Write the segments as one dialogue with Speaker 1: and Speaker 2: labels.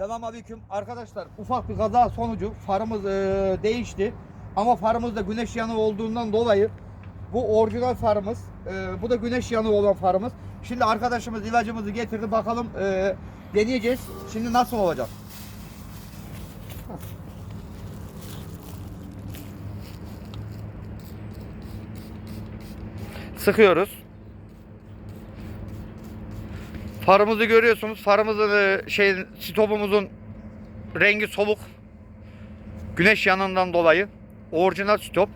Speaker 1: Selamünaleyküm arkadaşlar. Ufak bir kaza sonucu farımız eee, değişti. Ama farımızda güneş yanığı olduğundan dolayı bu orijinal farımız. eee, bu da güneş yanığı olan farımız. Şimdi arkadaşımız ilacımızı getirdi. Bakalım eee, deneyeceğiz. Şimdi nasıl olacak? Sıkıyoruz. Farımızı görüyorsunuz. Farımızın e, şey stopumuzun rengi soluk. Güneş yanından dolayı orijinal stop.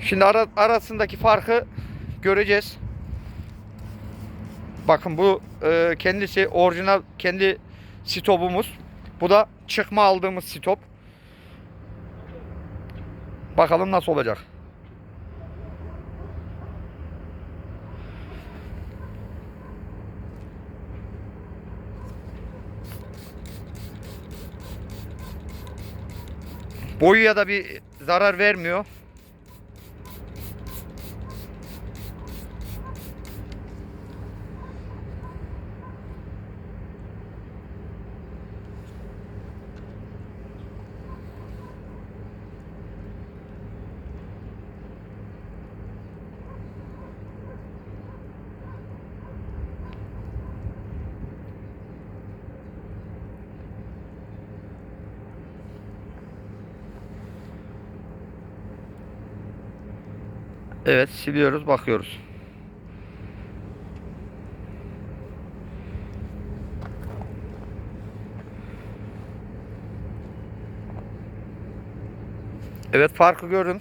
Speaker 1: Şimdi ara, arasındaki farkı göreceğiz. Bakın bu e, kendisi orijinal kendi stopumuz. Bu da çıkma aldığımız stop. Bakalım nasıl olacak. Boyuya da bir zarar vermiyor. Evet siliyoruz bakıyoruz. Evet farkı görün.